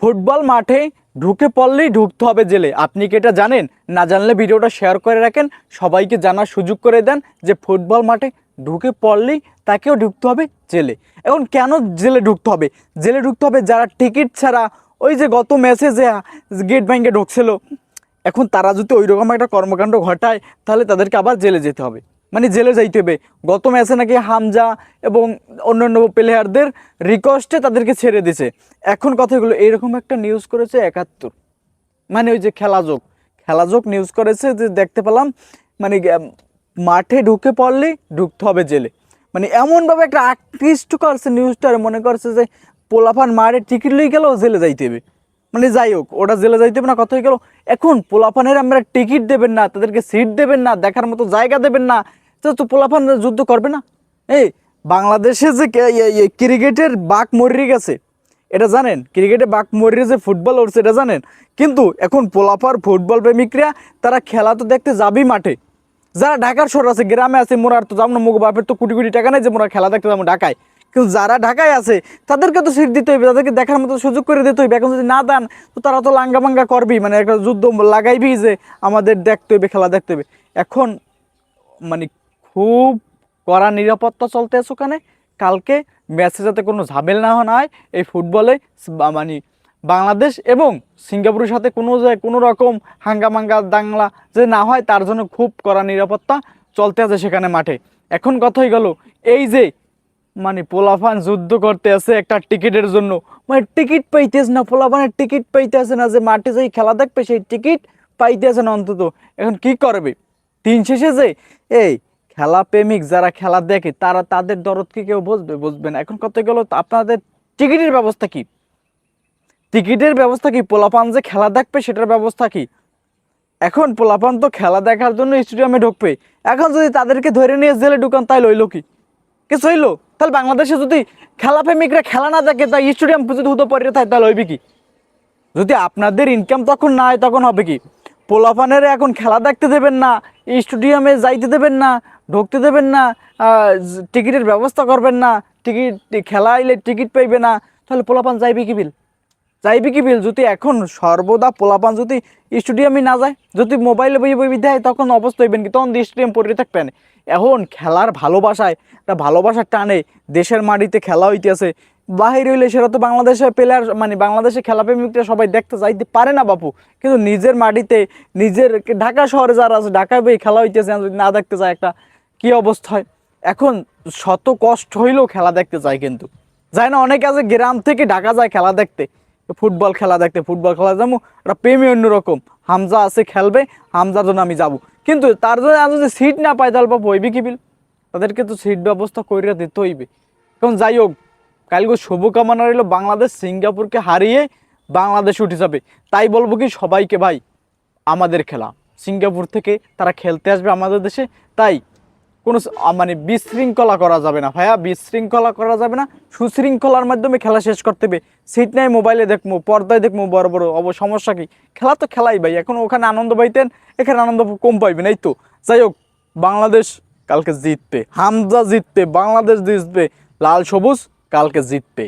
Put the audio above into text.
Football মাঠে ঢুকে পড়লেই ঢুকতে হবে জেলে। আপনি কি এটা জানেন? না জানলে ভিডিওটা শেয়ার করে রাখেন। সবাইকে জানার সুযোগ করে দেন যে ফুটবল মাঠে ঢুকে পড়লেই তাকেও ঢুকতে হবে জেলে। এখন কেন জেলে ঢুকতে হবে? জেলে ঢুকতে হবে যারা টিকিট ছাড়া। ওই যে গত ম্যাচে যে গেট ব্যাঙ্কে ঢুকছিল, এখন তারা যদি ওই রকম একটা কর্মকাণ্ড ঘটায়, তাহলে তাদেরকে আবার জেলে যেতে হবে। মানে জেলে যাইতে হবে। গত ম্যাচে নাকি হামজা এবং অন্যান্য প্লেয়ারদের রিকোয়েস্টে তাদেরকে ছেড়ে দিছে। এখন কথাগুলো এইরকম একটা নিউজ করেছে একাত্তর। মানে ওই যে খেলাযোগ। খেলাযোগ নিউজ করেছে যে দেখতে পেলাম মানে মাঠে ঢুকে পড়লে ঢুকতে হবে জেলে। মানে এমনভাবে একটা আকৃষ্ট করছে নিউজটার মনে করছে যে পোলাফান মারে টিকিট লই গেল জেলে যাইতে হবে। মানে যাই হোক ওটা জেলে যাইতে হবে না, কথা হয়ে গেল। এখন পোলাফানের আমরা টিকিট দেবেন না, তাদেরকে সিট দেবেন না, দেখার মতো জায়গা দেবেন না তো তো পোলাপান যুদ্ধ করবে না। এই, বাংলাদেশে যে ইয়ে- ইয়ে ক্রিকেটের বাঘ মরে গেছে, এটা জানেন? ক্রিকেটে বাঘ মরিয়ে যে ফুটবল উঠছে এটা জানেন? কিন্তু এখন পোলাপার ফুটবল প্রেমিকরা, তারা খেলা তো দেখতে যাবেই মাঠে। যারা ঢাকার শহর আছে, গ্রামে আছে, মোরা তো যাব না, মুখ বাপের তো কোটি কোটি টাকা নেই যে মোরা খেলা দেখতে যাব ঢাকায়। কিন্তু যারা ঢাকায় আছে, তাদেরকে তো সিট দিতে হইবে, তাদেরকে দেখার মতো সুযোগ করে দিতে হইবে। এখন যদি না দেন, তো তারা তো লাঙ্গা মাঙ্গা করবি মানে একটা যুদ্ধ লাগাইবি যে আমাদের দেখতে হইবে, খেলা দেখতে হইবে। এখন মানে খুব কড়া নিরাপত্তা চলতে আছে ওখানে। কালকে ম্যাচে যাতে কোনো ঝামেল না হয় এই ফুটবলে মানে বাংলাদেশ এবং সিঙ্গাপুরের সাথে কোনো যে কোনো রকম হাঙ্গামাঙ্গা দাংলা যে না হয়, তার জন্য খুব কড়া নিরাপত্তা চলতে আছে সেখানে মাঠে। এখন কথাই গেল, এই যে মানে পোলাফান যুদ্ধ করতে আছে একটা টিকিটের জন্য মানে টিকিট পাইতেছে না পোলাফানের টিকিট পাইতেছে না, যে মাঠে যেই খেলা দেখবে সেই টিকিট পাইতেছে না অন্তত। এখন কি করবে? দিন শেষে যে, এই খেলা প্রেমিক যারা খেলা দেখে, তারা তাদের দরদ কি কেউ বুঝবে? বুঝবে না। এখন কত গেল আপনাদের টিকিটের ব্যবস্থা কি? টিকিটের ব্যবস্থা কি? পোলাপান যে খেলা দেখবে, সেটার ব্যবস্থা কি? এখন পোলাপান তো খেলা দেখার জন্য স্টেডিয়ামে ঢুকবে। এখন যদি তাদেরকে ধরে নিয়ে জেলে ঢুকান তাই লইলো কি? কিছু হইল? তাহলে বাংলাদেশে যদি খেলা প্রেমিকরা খেলা না দেখে, তাই স্টেডিয়াম যদি হুতো পড়ে থাকে, তাহলে হইবে কি? যদি আপনাদের ইনকাম তখন না হয়, তখন হবে কি? পোলাপানের এখন খেলা দেখতে দেবেন না, স্টেডিয়ামে যাইতে দেবেন না ঢুকতে দেবেন না টিকিটের ব্যবস্থা করবেন না, টিকিট খেলা আইলে টিকিট পাইবে না, তাহলে পোলাপান যাইবে কি বিল? যাইবে কি বিল? যদি এখন সর্বদা পোলাপান যদি স্টেডিয়ামে না যায়, যদি মোবাইলে বই বই দেয় তখন অবস্থা হইবেন কি? তখন স্টেডিয়াম পড়ে থাকবেন। এখন খেলার ভালোবাসায়, একটা ভালোবাসার টানে দেশের মাটিতে খেলা হইতেছে। বাহির হইলে সেটা তো বাংলাদেশের প্লেয়ার মানে বাংলাদেশে খেলা প্রেমিকরা সবাই দেখতে যাইতে পারে না বাপু। কিন্তু নিজের মাটিতে, নিজের ঢাকা শহরে যারা আছে, ঢাকায় বই খেলা হইতেছে, যদি না দেখতে যায় একটা কি অবস্থায় এখন শত কষ্ট হইলেও খেলা দেখতে চায় কিন্তু। যায় না, অনেকে আছে গ্রাম থেকে ঢাকা যায় খেলা দেখতে। ফুটবল খেলা দেখতে, ফুটবল খেলা যাব একটা প্রেমী অন্যরকম। হামজা আছে, খেলবে, হামজার জন্য আমি যাব। কিন্তু তার জন্য আর যদি সিট না পাই তাহলে বাবু হইবে কি বিল? তাদেরকে তো সিট ব্যবস্থা করে দিতে হইবে। এখন যাই হোক, কালকে শুভকামনা রইল বাংলাদেশ সিঙ্গাপুরকে হারিয়ে বাংলাদেশ উঠে যাবে। তাই বলব কি সবাইকে ভাই, আমাদের খেলা। সিঙ্গাপুর থেকে তারা খেলতে আসবে আমাদের দেশে। তাই কোনো মানে বিশৃঙ্খলা করা যাবে না, ভাইয়া। বিশৃঙ্খলা করা যাবে না। সুশৃঙ্খলার মাধ্যমে খেলা শেষ করতে হবে। সিট নাই, মোবাইলে দেখব পর্দায় দেখব বড় বড়। অব, সমস্যা কি? খেলা তো খেলাই, ভাই। এখন ওখানে আনন্দ পাইতেন, এখানে আনন্দ কম পাইবেন, এই তো। যাই হোক, বাংলাদেশ কালকে জিতবে। হামজা জিতবে, বাংলাদেশ জিতবে। লাল সবুজ কালকে জিতবে।